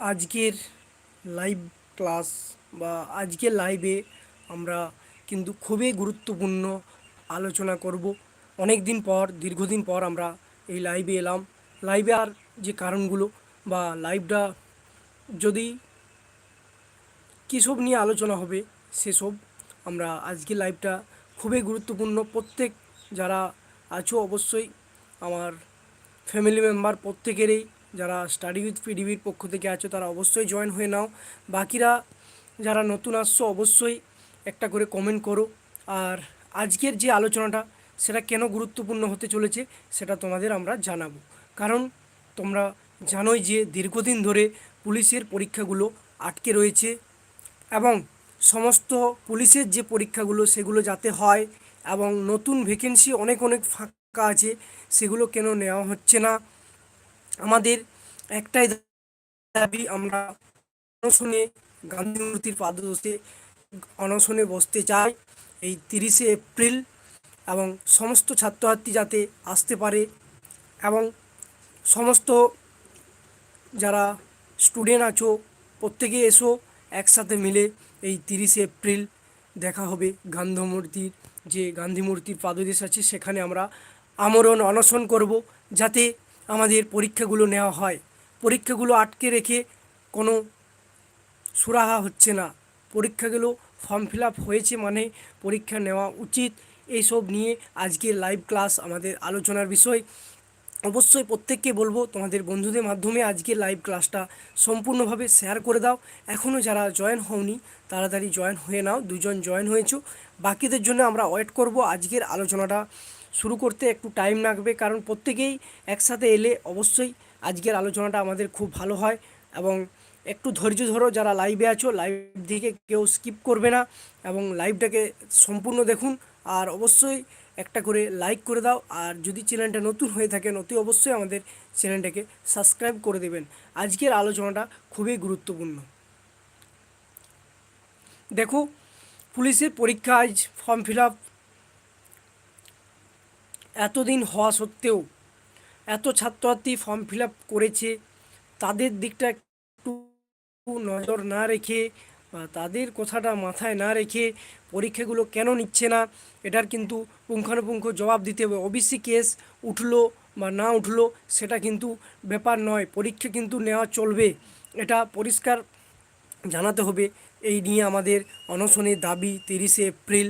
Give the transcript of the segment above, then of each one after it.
আজকের live class বা আজকের লাইভে আমরা কিন্তু খুবই গুরুত্বপূর্ণ আলোচনা করব। অনেক দিন পর, দীর্ঘদিন পর আমরা এই লাইভে এলাম। লাইভে আর যে কারণগুলো বা লাইভটা যদি কীসব নিয়ে আলোচনা হবে সেসব আমরা আজকে লাইভটা খুবই গুরুত্বপূর্ণ। প্রত্যেক যারা আছো অবশ্যই আমার ফ্যামিলি মেম্বার প্রত্যেকেরই যারা স্টাডি উইথ পিডিবির পক্ষ থেকে আছো, তারা অবশ্যই জয়েন হয়ে নাও। বাকিরা যারা নতুন আসছো, অবশ্যই একটা করে কমেন্ট করো। আর আজকের যে আলোচনাটা, সেটা কেন গুরুত্বপূর্ণ হতে চলেছে, সেটা তোমাদের আমরা জানাব। কারণ তোমরা জানোই যে দীর্ঘদিন ধরে পুলিশের পরীক্ষাগুলো আটকে রয়েছে এবং সমস্ত পুলিশের যে পরীক্ষাগুলো, সেগুলো যাতে হয় এবং নতুন ভ্যাকেন্সি অনেক অনেক ফাঁকা আছে, সেগুলো কেন নেওয়া হচ্ছে না? আমাদের একটাই দাবি, আমরা অনশনে গান্ধী মূর্তির পাদদেশে অনশনে বসতে চাই এই তিরিশে এপ্রিল এবং সমস্ত ছাত্রছাত্রী যাতে আসতে পারে এবং সমস্ত যারা স্টুডেন্ট আছো, প্রত্যেকে এসো একসাথে মিলে এই তিরিশে এপ্রিল দেখা হবে গান্ধী মূর্তির, যে গান্ধী মূর্তির পাদদেশ আছে সেখানে আমরা আমরণ অনশন করব যাতে আমাদের পরীক্ষাগুলো নেওয়া হয়। পরীক্ষাগুলো আটকে রেখে কোনো সুরাহা হচ্ছে না। পরীক্ষাগুলো ফর্ম ফিল হয়েছে মানে পরীক্ষা নেওয়া উচিত। এইসব নিয়ে আজকের লাইভ ক্লাস আমাদের আলোচনার বিষয়। অবশ্যই প্রত্যেককে বলব, তোমাদের বন্ধুদের মাধ্যমে আজকে লাইভ ক্লাসটা সম্পূর্ণভাবে শেয়ার করে দাও। এখনও যারা জয়েন হওনি, তাড়াতাড়ি জয়েন হয়ে নাও। দুজন জয়েন হয়েছো। বাকিদের জন্য আমরা ওয়েট করব আজকের আলোচনাটা। শুরু করতে একটু টাইম লাগবে, কারণ প্রত্যেকেই একসাথে এলে অবশ্যই আজকের আলোচনাটা আমাদের খুব ভালো হয় এবং একটু ধৈর্য ধরো যারা লাইভে আছো লাইভ দিকে কেউ স্কিপ করবে না এবং লাইভটাকে সম্পূর্ণ দেখুন আর অবশ্যই একটা করে লাইক করে দাও আর যদি চ্যানেলটা নতুন হয়ে থাকে অতি অবশ্যই আমাদের চ্যানেলটাকে সাবস্ক্রাইব করে দেবেন। আজকের আলোচনাটা খুবই গুরুত্বপূর্ণ। দেখো, পুলিশের পরীক্ষা আজ ফর্ম ফিল আপ এতদিন হওয়া সত্ত্বেও এত ছাত্রছাত্রী ফর্ম ফিল আপ করেছে, তাদের দিকটা একটু নজর না রেখে বা তাদের কথাটা মাথায় না রেখে পরীক্ষাগুলো কেন নিচ্ছে না? এটার কিন্তু পুঙ্খানুপুঙ্খ জবাব দিতে হবে। ওবিসি কেস উঠল বা না উঠল সেটা কিন্তু ব্যাপার নয়। পরীক্ষা কিন্তু নেওয়া চলবে। এটা পরিষ্কার জানাতে হবে। এই নিয়ে আমাদের অনশনের দাবি তিরিশে এপ্রিল।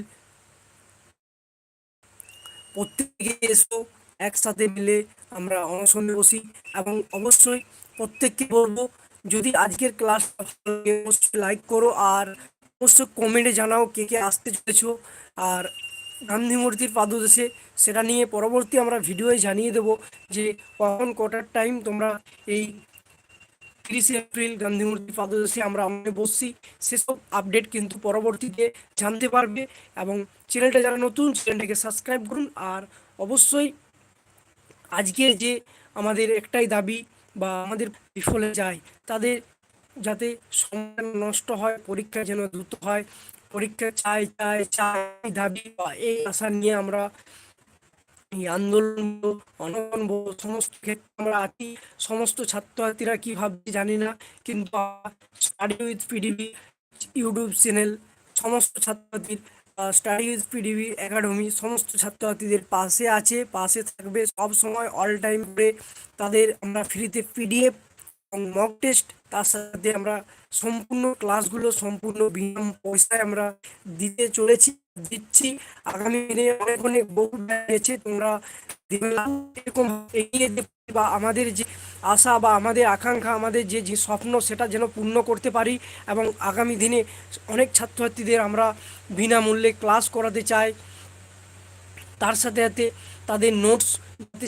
প্রত্যেকে এসো, একসাথে মিলে আমরা অনশনে বসি এবং অবশ্যই প্রত্যেককে বলব, যদি আজকের ক্লাস অবশ্যই লাইক করো আর অবশ্যই কমেন্টে জানাও কে কে আসতে চলেছ। আর গান্ধী মূর্তির পাদদেশে সেটা নিয়ে পরবর্তী আমরা ভিডিওয়ে জানিয়ে দেব যে কখন কটার টাইম তোমরা এই তিরিশে এপ্রিল গান্ধী মূর্তি পাদদেশে আমরা আমাদের বসছি। সেসব আপডেট কিন্তু পরবর্তীতে জানতে পারবে এবং চ্যানেলটা যারা নতুন, চ্যানেলটাকে সাবস্ক্রাইব করুন। আর অবশ্যই আজকের যে আমাদের একটাই দাবি বা আমাদের বিফলে যায়, তাদের যাতে সময় নষ্ট হয়, পরীক্ষা যেন দ্রুত হয়, পরীক্ষা চাই চাই চাই দাবি বা এই আশা নিয়ে আমরা এই আন্দোলন অনশন সমস্ত ক্ষেত্রে আমরা আছি, সমস্ত ছাত্রছাত্রীরা কী ভাবছে জানি না, কিন্তু study with PDB YouTube channel সমস্ত ছাত্রছাত্রীর স্টাডি উইথ পিডিবি একাডেমি সমস্ত ছাত্রছাত্রীদের পাশে আছে, পাশে থাকবে সব সময় অল টাইম করে তাদের আমরা ফ্রিতে পিডিএফ এবং মক টেস্ট তার সাথে আমরা সম্পূর্ণ ক্লাসগুলো সম্পূর্ণ বিনাম পয়সায় আমরা দিতে চলেছি। দিচ্ছি। আগামী দিনে অনেক অনেক বহু আছে তোমরা এরকম এগিয়ে বা আমাদের যে আশা বা আমাদের আকাঙ্ক্ষা, আমাদের যে যে স্বপ্ন সেটা যেন পূর্ণ করতে পারি এবং আগামী দিনে অনেক ছাত্রছাত্রীদের আমরা বিনামূল্যে ক্লাস করাতে চাই। তার সাথে সাথে তাদের নোটস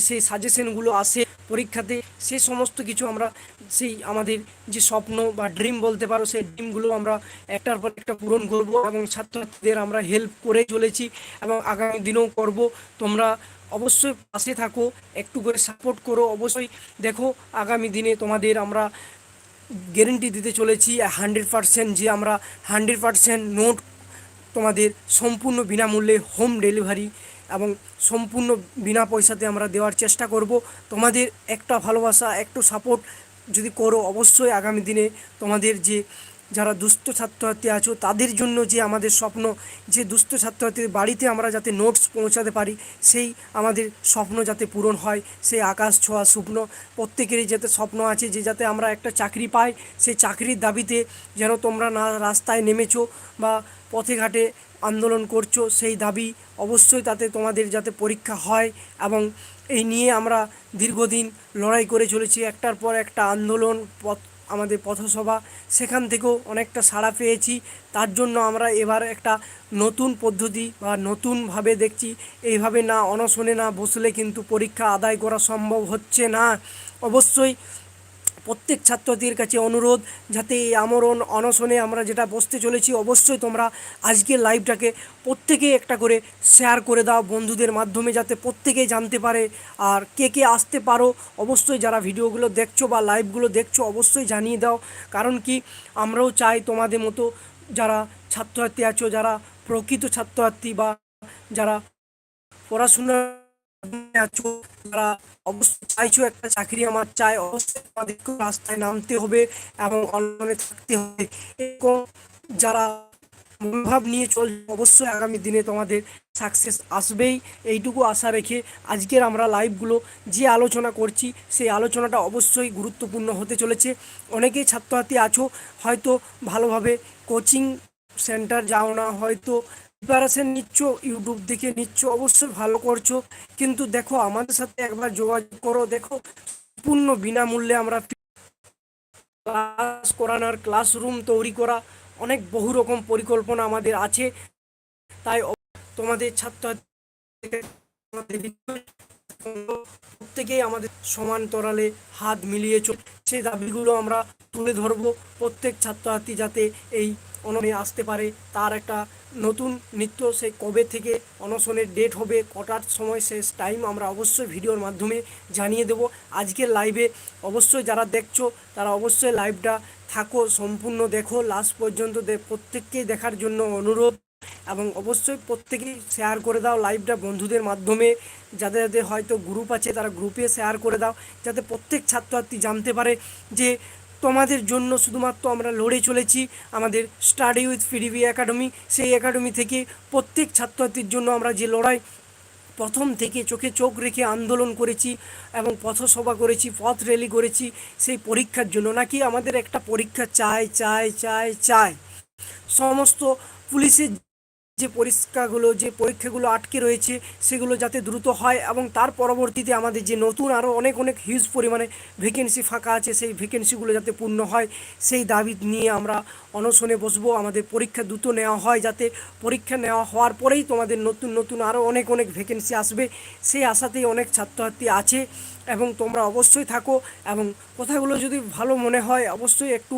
সেই সাজেশনগুলো আসে, পরীক্ষাতে সে সমস্ত কিছু আমরা সেই আমাদের যে স্বপ্ন বা ড্রিম বলতে পারো, সেই ড্রিমগুলো আমরা একটার পর একটা পূরণ করব এবং ছাত্রছাত্রীদের আমরা হেল্প করে চলেছি এবং আগামী দিনেও করব। তোমরা অবশ্যই পাশে থাকো, একটু করে সাপোর্ট করো। অবশ্যই দেখো, আগামী দিনে তোমাদের আমরা গ্যারেন্টি দিতে চলেছি হান্ড্রেড পারসেন্ট যে আমরা হান্ড্রেড পারসেন্ট নোট তোমাদের সম্পূর্ণ বিনামূল্যে হোম ডেলিভারি এবং সম্পূর্ণ বিনা পয়সাতে আমরা দেওয়ার চেষ্টা করব। তোমাদের একটা ভালোবাসা, একটু সাপোর্ট যদি করো, অবশ্যই আগামী দিনে তোমাদের যে, যারা দুস্থ ছাত্রছাত্রী আছো, তাদের জন্য যে আমাদের স্বপ্ন, যে দুস্থ ছাত্রছাত্রীর বাড়িতে আমরা যাতে নোটস পৌঁছাতে পারি, সেই আমাদের স্বপ্ন যাতে পূরণ হয়, সেই আকাশ ছোঁয়া স্বপ্ন প্রত্যেকেরই যাতে স্বপ্ন আছে যে যাতে আমরা একটা চাকরি পাই, সেই চাকরির দাবিতে যেন তোমরা না রাস্তায় নেমেছো বা পথে ঘাটে আন্দোলন করছ, সেই দাবি অবশ্যই তাতে তোমাদের যাতে পরীক্ষা হয় এবং এই নিয়ে আমরা দীর্ঘদিন লড়াই করে চলেছি। একটার পর একটা আন্দোলন, পথ, আমাদের পথসভা, সেখান থেকেও অনেকটা সাড়া পেয়েছি। তার জন্য আমরা এবার একটা নতুন পদ্ধতি বা নতুনভাবে দেখছি। এইভাবে না অনশনে না বসলে কিন্তু পরীক্ষা আদায় করা সম্ভব হচ্ছে না। অবশ্যই প্রত্যেক ছাত্রছাত্রীর কাছে অনুরোধ যাতে এই আমরণ অনশনে আমরা যেটা বসতে চলেছি, অবশ্যই তোমরা আজকের লাইভটাকে প্রত্যেকে একটা করে শেয়ার করে দাও বন্ধুদের মাধ্যমে যাতে প্রত্যেকেই জানতে পারে আর কে কে আসতে পারো। অবশ্যই যারা ভিডিওগুলো দেখছ বা লাইভগুলো দেখছ, অবশ্যই জানিয়ে দাও। কারণ কি, আমরাও চাই তোমাদের মতো যারা ছাত্রছাত্রী আছো, যারা প্রকৃত ছাত্রছাত্রী বা যারা পড়াশোনা আছো যারা অবশ্যই চাইছো একটা চাকরি আমার চাই, অবশ্যই আমাদেরকে রাস্তায় নামতে হবে এবং অনলাইনে থাকতে হবে। এরকম যারা মনোভাব নিয়ে চলছে, অবশ্যই আগামী দিনে তোমাদের সাকসেস আসবেই। এইটুকু আশা রেখে আজকের আমরা লাইভগুলো যে আলোচনা করছি, সেই আলোচনাটা অবশ্যই গুরুত্বপূর্ণ হতে চলেছে। অনেকেই ছাত্রছাত্রী আছো, হয়তো ভালোভাবে কোচিং সেন্টার যাও না, হয়তো প্রিপারেশন নিচ্ছ, ইউটিউব দেখে নিচ্ছ, অবশ্যই ভালো করছ। কিন্তু দেখো, আমাদের সাথে একবার যোগাযোগ করো, দেখো পূর্ণ বিনামূল্যে আমরা ক্লাস করানোর, ক্লাসরুম তৈরি করা, অনেক বহু রকম পরিকল্পনা আমাদের আছে। তাই তোমাদের ছাত্র প্রত্যেকেই আমাদের সমান্তরালে হাত মিলিয়ে চল সেই দাবিগুলো আমরা তুলে ধরবো। প্রত্যেক ছাত্রছাত্রী যাতে এই অননে আসতে পারে। তার একটা নতুন নৃত্য সে কবে থেকে অনশনের ডেট হবে, কটার সময় শেষ টাইম আমরা অবশ্যই ভিডিওর মাধ্যমে জানিয়ে দেব। আজকের লাইভে অবশ্যই যারা দেখছ, তারা অবশ্যই লাইভটা থাকো, সম্পূর্ণ দেখো। লাস্ট পর্যন্ত প্রত্যেককেই দেখার জন্য অনুরোধ। এবং অবশ্যই প্রত্যেকেই শেয়ার করে দাও লাইভটা বন্ধুদের মাধ্যমে। যাদের যাদের হয়তো গ্রুপ আছে, তারা গ্রুপে শেয়ার করে দাও। যাতে প্রত্যেক ছাত্রছাত্রী জানতে পারে যে তোমাদের জন্য শুধুমাত্র আমরা লড়ে চলেছি আমাদের স্টাডি উইথ ফিডিবি একাডেমি সেই একাডেমি থেকে প্রত্যেক ছাত্রছাত্রীর জন্য আমরা যে লড়াই, প্রথম থেকে চোখে চোখ রেখে আন্দোলন করেছি এবং পথসভা করেছি, পথ র্যালি করেছি, সেই পরীক্ষার জন্য। নাকি আমাদের একটা পরীক্ষা চাই চাই চাই চাই। সমস্ত পুলিশের যে পরীক্ষাগুলো যে পরীক্ষাগুলো আটকে রয়েছে, সেগুলো যাতে দ্রুত হয় এবং তার পরবর্তীতে আমাদের যে নতুন আরও অনেক অনেক হিউজ পরিমাণে ভ্যাকেন্সি ফাঁকা আছে, সেই ভ্যাকেন্সিগুলো যাতে পূর্ণ হয়, সেই দাবি নিয়ে আমরা অনশনে বসবো। আমাদের পরীক্ষা দ্রুত নেওয়া হয় যাতে পরীক্ষা নেওয়া হওয়ার পরেই তোমাদের নতুন নতুন আরও অনেক অনেক ভ্যাকেন্সি আসবে। সেই আশাতেই অনেক ছাত্রছাত্রী আছে। এবং তোমরা অবশ্যই থাকো এবং কথাগুলো যদি ভালো মনে হয়, অবশ্যই একটু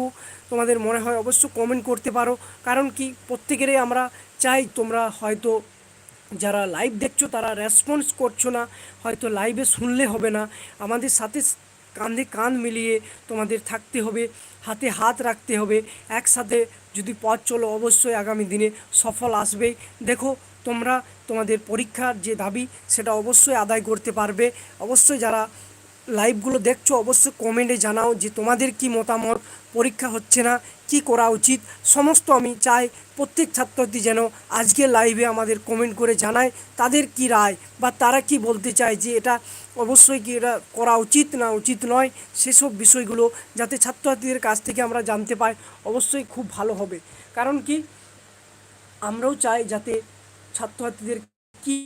তোমাদের মনে হয়, অবশ্যই কমেন্ট করতে পারো। কারণ কি, প্রত্যেকেরই আমরা চাই তোমরা হয়তো যারা লাইভ দেখছ, তারা রেসপন্স করছ না, হয়তো লাইভে শুনলে হবে না। আমাদের সাথে কাঁধে কাঁধ মিলিয়ে তোমাদের থাকতে হবে, হাতে হাত রাখতে হবে। একসাথে যদি পথ চলো, অবশ্যই আগামী দিনে সফল আসবেই দেখো, তোমরা তোমাদের পরীক্ষার যে দাবি, সেটা অবশ্যই আদায় করতে পারবে। অবশ্যই যারা লাইভগুলো দেখছ, অবশ্যই কমেন্টে জানাও যে তোমাদের কি মতামত, পরীক্ষা হচ্ছে না, কি করা উচিত। সমস্ত আমি চাই প্রত্যেক ছাত্রছাত্রী যেন আজকে লাইভে আমাদের কমেন্ট করে জানায় তাদের কি রায় বা তারা কি বলতে চায় যে এটা অবশ্যই কি এটা করা উচিত না উচিত নয়, সেসব বিষয়গুলো যাতে ছাত্রছাত্রীদের কাছ থেকে আমরা জানতে পাই, অবশ্যই খুব ভালো হবে। কারণ কি, আমরাও চাই যাতে ছাত্রছাত্রীদের কি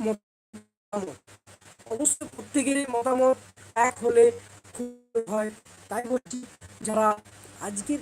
মতামত? অবশ্যই প্রত্যেকেরই মতামত এক হলে হয় তাই বলছি যারা আজকের